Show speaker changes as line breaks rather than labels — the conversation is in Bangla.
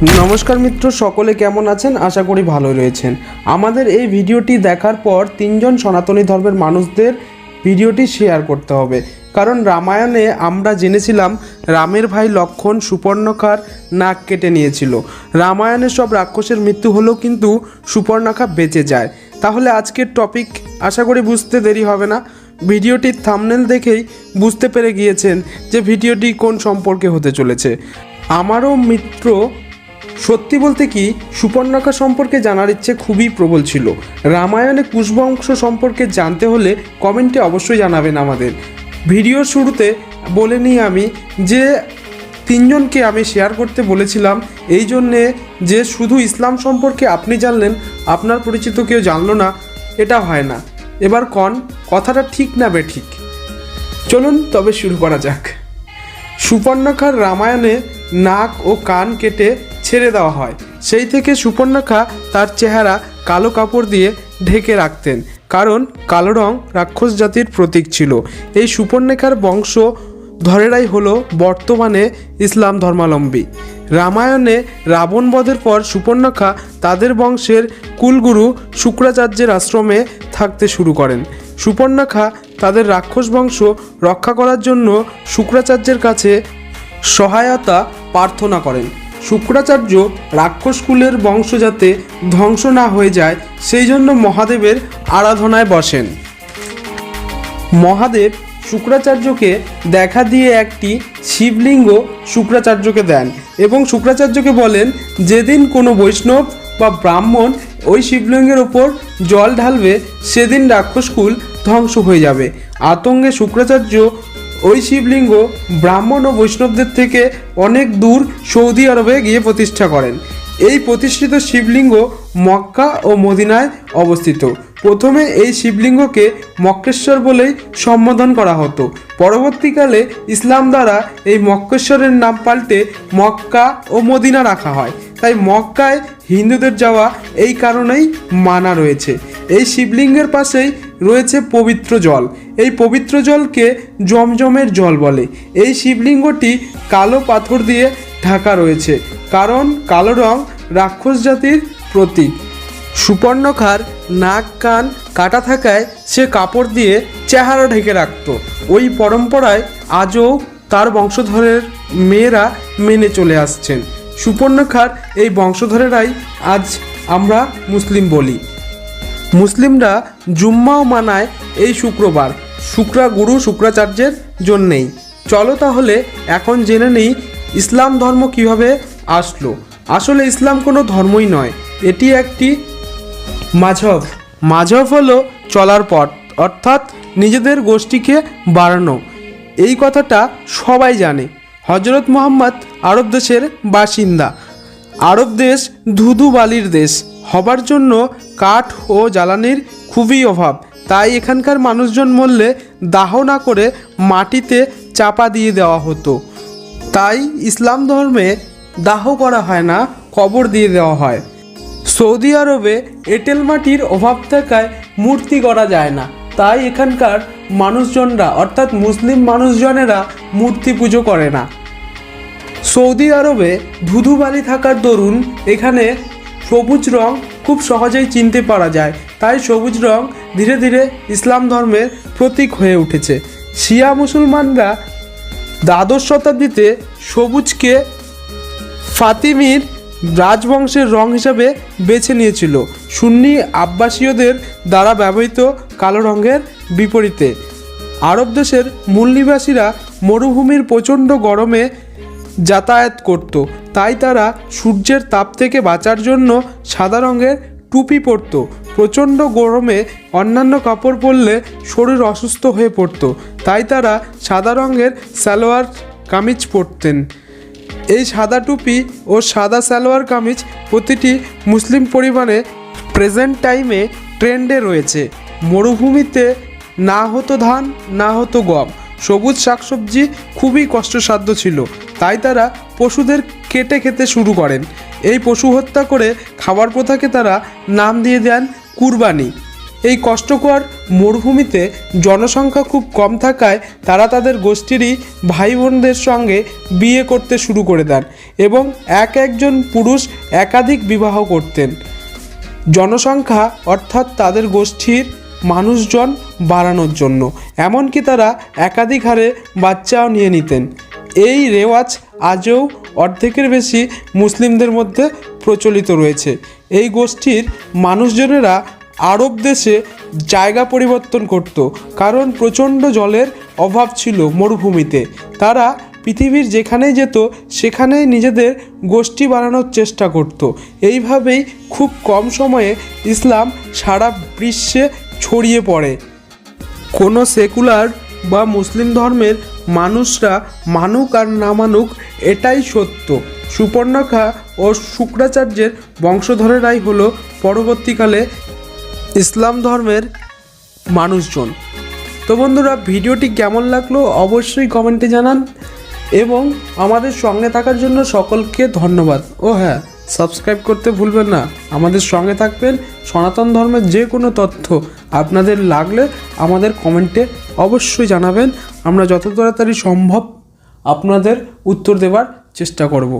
নমস্কার মিত্র, সকলে কেমন আছেন? আশা করি ভালো রয়েছেন। আমাদের এই ভিডিওটি দেখার পর তিনজন সনাতনী ধর্মের মানুষদের ভিডিওটি শেয়ার করতে হবে। কারণ রামায়ণে আমরা জেনেছিলাম, রামের ভাই লক্ষণ সুপর্ণখার নাক কেটে নিয়েছিল। রামায়ণে সব রাক্ষসের মৃত্যু হলেও কিন্তু সুপর্ণখা বেঁচে যায়। তাহলে আজকের টপিক আশা করি বুঝতে দেরি হবে না। ভিডিওটির থামনেল দেখেই বুঝতে পেরে গিয়েছেন যে ভিডিওটি কোন সম্পর্কে হতে চলেছে। আমারও মিত্র সত্যি বলতে কি সুপর্ণখা সম্পর্কে জানার ইচ্ছে খুবই প্রবল ছিল। রামায়ণে কুশবংশ সম্পর্কে জানতে হলে কমেন্টে অবশ্যই জানাবেন আমাদের। ভিডিওর শুরুতে বলে নিই আমি যে তিনজনকে আমি শেয়ার করতে বলেছিলাম, এই জন্যে যে শুধু ইসলাম সম্পর্কে আপনি জানলেন, আপনার পরিচিত কেউ জানলো না, এটা হয় না। এবার কন, কথাটা ঠিক না বে ঠিক চলুন, তবে শুরু করা যাক। সুপর্ণাখার রামায়ণে নাক ও কান কেটে ছেড়ে দেওয়া হয়। সেই থেকে সুপর্ণাখা তার চেহারা কালো কাপড় দিয়ে ঢেকে রাখতেন, কারণ কালো রং রাক্ষস জাতির প্রতীক ছিল। এই সুপর্ণেখার বংশ ধরেরাই হলো বর্তমানে ইসলাম ধর্মাবলম্বী। রামায়ণে রাবণ বধের পর সুপর্ণখা তাদের বংশের কুলগুরু শুক্রাচার্যের আশ্রমে থাকতে শুরু করেন। সুপর্ণখা তাদের রাক্ষস বংশ রক্ষা করার জন্য শুক্রাচার্যের কাছে সহায়তা প্রার্থনা করেন। শুক্রাচার্য রাক্ষসকুলের বংশ যাতে ধ্বংস না হয়ে যায়, সেই জন্য মহাদেবের আরাধনায় বসেন। মহাদেব শুক্রাচার্যকে দেখা দিয়ে একটি শিবলিঙ্গ শুক্রাচার্যকে দেন এবং শুক্রাচার্যকে বলেন, যেদিন কোনো বৈষ্ণব বা ব্রাহ্মণ ওই শিবলিঙ্গের ওপর জল ঢালবে, সেদিন রাক্ষসকুল ধ্বংস হয়ে যাবে। আতঙ্কে শুক্রাচার্য ওই শিবলিঙ্গ ব্রাহ্মণ ও বৈষ্ণবদের থেকে অনেক দূর সৌদি আরবে গিয়ে প্রতিষ্ঠা করেন। এই প্রতিষ্ঠিত শিবলিঙ্গ মক্কা ও মদিনায় অবস্থিত। প্রথমে এই শিবলিঙ্গকে মক্কেশ্বর বলেই সম্বোধন করা হতো। পরবর্তীকালে ইসলাম দ্বারা এই মক্কেশ্বরের নাম পাল্টে মক্কা ও মদিনা রাখা হয়। তাই মক্কায় হিন্দুদের যাওয়া এই কারণেই মানা রয়েছে। এই শিবলিঙ্গের পাশেই রয়েছে পবিত্র জল। এই পবিত্র জলকে জমজমের জল বলে। এই শিবলিঙ্গটি কালো পাথর দিয়ে ঢাকা রয়েছে, কারণ কালো রং রাক্ষস জাতির প্রতীক। সুপর্ণখার নাক, কান কাটা থাকায় সে কাপড় দিয়ে চেহারা ঢেকে রাখত। ওই পরম্পরায় আজও তার বংশধরের মেয়েরা মেনে চলে আসছেন। সুপর্ণখার এই বংশধরেরাই আজ আমরা মুসলিম বলি। মুসলিমরা জুম্মাও মানায় এই শুক্রবার। শুক্রা গুরু শুক্রাচার্যের জন্যেই। চলো তাহলে এখন জেনে নেই ইসলাম ধর্ম কীভাবে আসলো। আসলে ইসলাম কোনো ধর্মই নয়, এটি একটি মাঝহব। মাঝহব হলো চলার পথ, অর্থাৎ নিজেদের গোষ্ঠীকে বাড়ানো। এই কথাটা সবাই জানে। হজরত মোহাম্মদ আরব দেশের বাসিন্দা। আরব দেশ ধুধু বালির দেশ। হবার জন্য কাঠ ও জ্বালানির খুবই অভাব। তাই এখানকার মানুষজন মরলে দাহ না করে মাটিতে চাপা দিয়ে দেওয়া হতো। তাই ইসলাম ধর্মে দাহ করা হয় না, কবর দিয়ে দেওয়া হয়। সৌদি আরবে এঁটেল মাটির অভাব থাকায় মূর্তি করা যায় না। তাই এখানকার মানুষজনরা, অর্থাৎ মুসলিম মানুষজনেরা মূর্তি পুজো করে না। সৌদি আরবে ধুধুবালি থাকার দরুন এখানে সবুজ রং খুব সহজেই চিনতে পারা যায়। তাই সবুজ রং ধীরে ধীরে ইসলাম ধর্মের প্রতীক হয়ে উঠেছে। শিয়া মুসলমানরা দ্বাদশ শতাব্দীতে সবুজকে ফাতিমির রাজবংশের রং হিসাবে বেছে নিয়েছিল। সুন্নি আব্বাসীয়দের দ্বারা ব্যবহৃত কালো রঙের বিপরীতে। আরব দেশের মূল নিবাসীরা মরুভূমির প্রচণ্ড গরমে যাতায়াত করত। তাই তারা সূর্যের তাপ থেকে বাঁচার জন্য সাদা রঙের টুপি পরত। প্রচণ্ড গরমে অন্যান্য কাপড় পরলে শরীর অসুস্থ হয়ে পড়তো। তাই তারা সাদা রঙের সালোয়ার কামিজ পরতেন। এই সাদা টুপি ও সাদা সালোয়ার কামিজ প্রতিটি মুসলিম পরিবারে প্রেজেন্ট টাইমে ট্রেন্ডে রয়েছে। মরুভূমিতে না হতো ধান, না হতো গম। সবুজ শাকসবজি খুবই কষ্টসাধ্য ছিল। তাই তারা পশুদের কেটে খেতে শুরু করেন। এই পশু হত্যা করে খাবার প্রথাকে তারা নাম দিয়ে দেন কুরবানি। এই কষ্টকর মরুভূমিতে জনসংখ্যা খুব কম থাকায় তারা তাদের গোষ্ঠীরই ভাই বোনদের সঙ্গে বিয়ে করতে শুরু করে দেন এবং এক একজন পুরুষ একাধিক বিবাহ করতেন। জনসংখ্যা অর্থাৎ তাদের গোষ্ঠীর মানুষজন বাড়ানোর জন্য, এমনকি তারা একাধিক হারে বাচ্চাও নিয়ে নিতেন। এই রেওয়াজ আজও অর্ধেকের বেশি মুসলিমদের মধ্যে প্রচলিত রয়েছে। এই গোষ্ঠীর মানুষজনেরা আরব দেশে জায়গা পরিবর্তন করত, কারণ প্রচণ্ড জলের অভাব ছিল মরুভূমিতে। তারা পৃথিবীর যেখানেই যেত, সেখানেই নিজেদের গোষ্ঠী বানানোর চেষ্টা করত। এইভাবেই খুব কম সময়ে ইসলাম সারা বিশ্বে ছড়িয়ে পড়ে। কোনো সেকুলার বা মুসলিম ধর্মের মানুষরা মানুক আর না মানুক, এটাই সত্য। সুপর্ণখা ও শুক্রাচার্যের বংশধরেরাই হলো পরবর্তীকালে ইসলাম ধর্মের মানুষজন। তো বন্ধুরা, ভিডিওটি কেমন লাগল অবশ্যই কমেন্টে জানান এবং আমাদের সঙ্গে থাকার জন্য সকলকে ধন্যবাদ। ও হ্যাঁ। সাবস্ক্রাইব করতে ভুলবেন না। আমাদের সঙ্গে থাকবেন সনাতন ধর্মের যে কোনো তথ্য আপনাদের লাগলে আমাদের কমেন্টে অবশ্যই জানাবেন। আমরা যত তাড়াতাড়ি সম্ভব আপনাদের উত্তর দেওয়ার চেষ্টা করব।